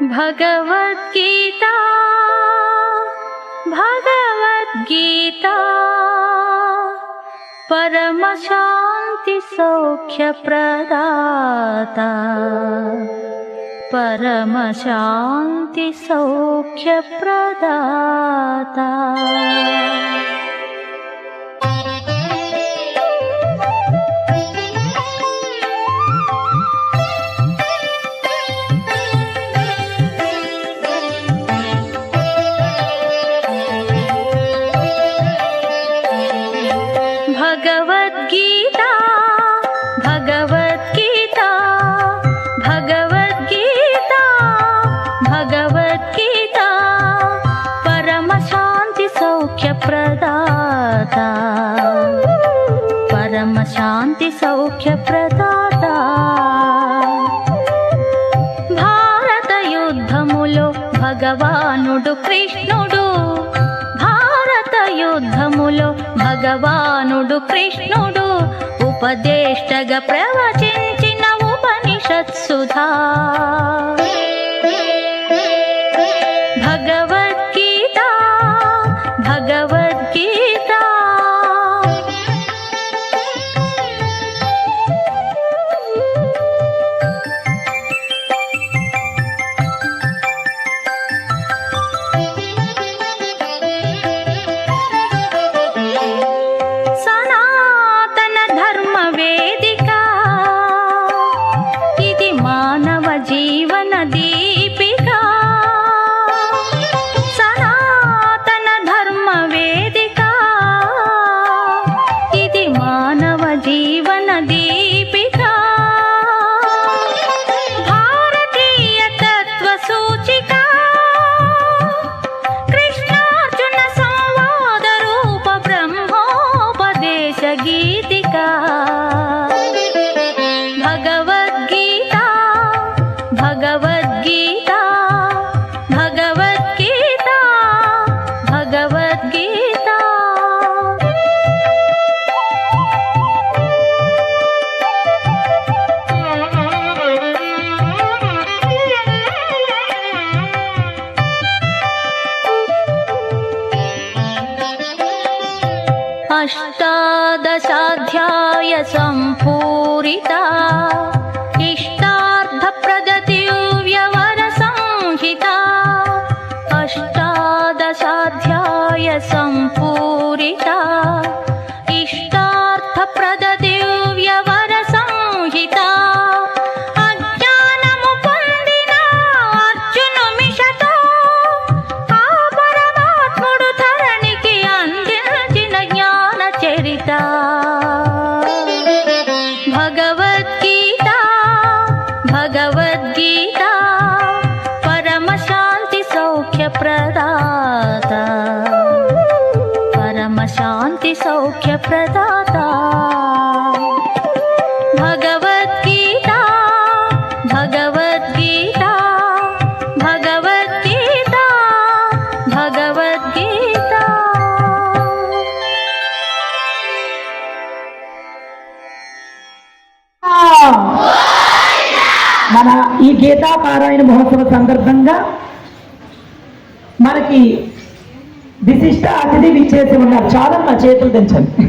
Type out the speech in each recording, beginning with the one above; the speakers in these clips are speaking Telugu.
भगवद्गीता भगवद्गीता परमशान्तिसौख्यप्रदाता परमशान्तिसौख्यप्रदाता శాంతి సౌఖ్య ప్రదాత భారత యుద్ధములో భగవానుడు కృష్ణుడు భారత యుద్ధములో భగవానుడు కృష్ణుడు ఉపదేష్టగా ప్రవచించిన ఉపనిషత్సుధా भगवद्गीता भगवद्गीता। अष्टादशाध्याय सम्पूरिता భగవద్గీత గీతా పారాయణ మహోత్సవ సందర్భంగా మనకి విశిష్ట అతిథి విచ్చేసి ఉన్నారు. చాలా మా చేతులు తెచ్చండి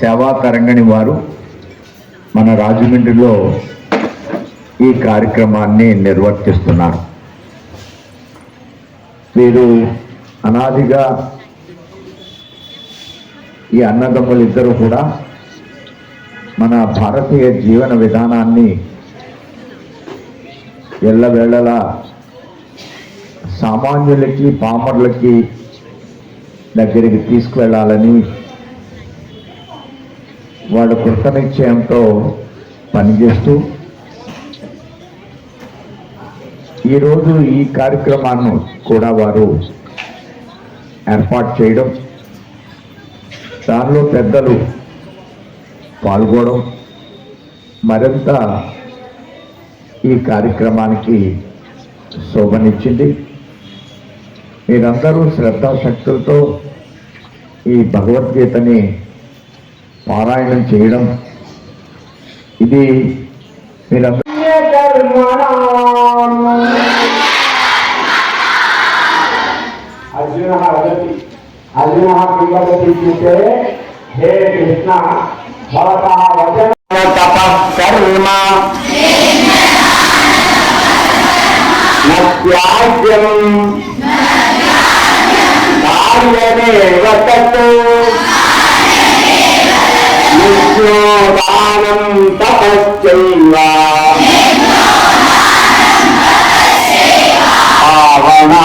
సేవా తరంగణి వారు మన రాజమండ్రిలో ఈ కార్యక్రమాన్ని నిర్వర్తిస్తున్నారు. వీరు అనాదిగా ఈ అన్నదమ్ములు ఇద్దరు కూడా మన భారతీయ జీవన విధానాన్ని ఎల్లవేళలా సామాన్యులకి పామర్లకి దగ్గరికి తీసుకువెళ్ళాలని వాళ్ళ కృతనిశ్చయంతో పనిచేస్తూ ఈరోజు ఈ కార్యక్రమాన్ని కూడా వారు ఏర్పాటు చేయడం దానిలో పెద్దలు పాల్గొనడం మరింత ఈ కార్యక్రమానికి శోభనిచ్చింది. మీరందరూ శ్రద్ధాశక్తులతో ఈ భగవద్గీతని పారాయణం చేయడం. ఇది మీరందరూ అర్జున అర్జున హే కృష్ణ తప కర్మ. త్యాజ్యం కార్యమేవ తత్ విష్ణోదానం తపశ్చైవ. ఆవనా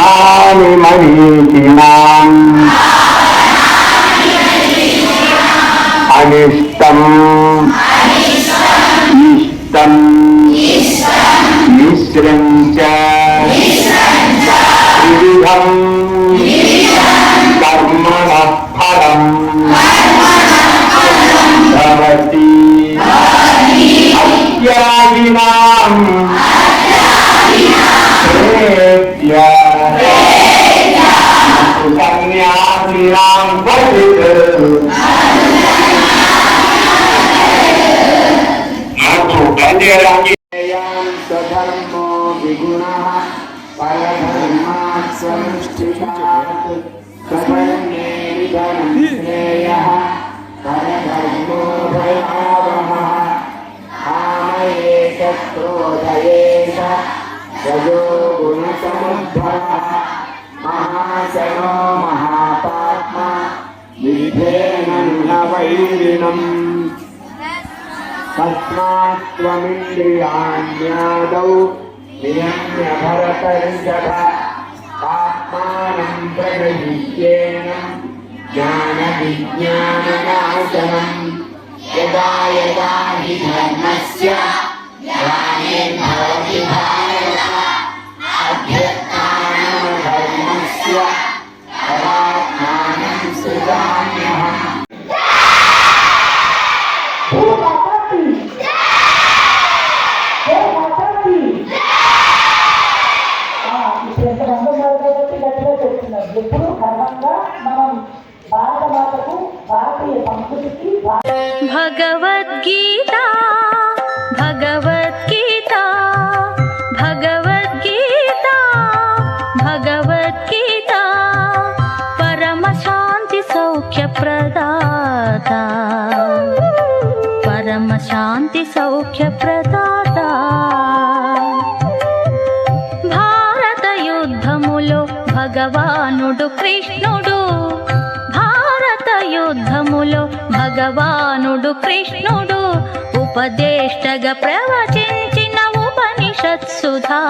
कामयेकक्रोधयेष रजो गुणसमुद्भवः महाशनो महापात्मा विद्धेन न वैरिणम् तस्मात् त्वमिन्द्रियाण्यादौ नियम्य भरतर्षभ आत्मानं प्रगृह्येन ज्ञानविज्ञाननाशनम् यदा यदा हि धर्मस्य ఎప్పుడు గర్వంగా మనం భారత మాతకు భారతీయ సంస్కృతికి భగవద్గీత ప్రదాత. పరమ శాంతి సౌఖ్య ప్రదాత. భారత యుద్ధములో భగవానుడు కృష్ణుడు. భారత యుద్ధములో భగవానుడు కృష్ణుడు. ఉపదేష్టగా ప్రవచించిన ఉపనిషత్సుధా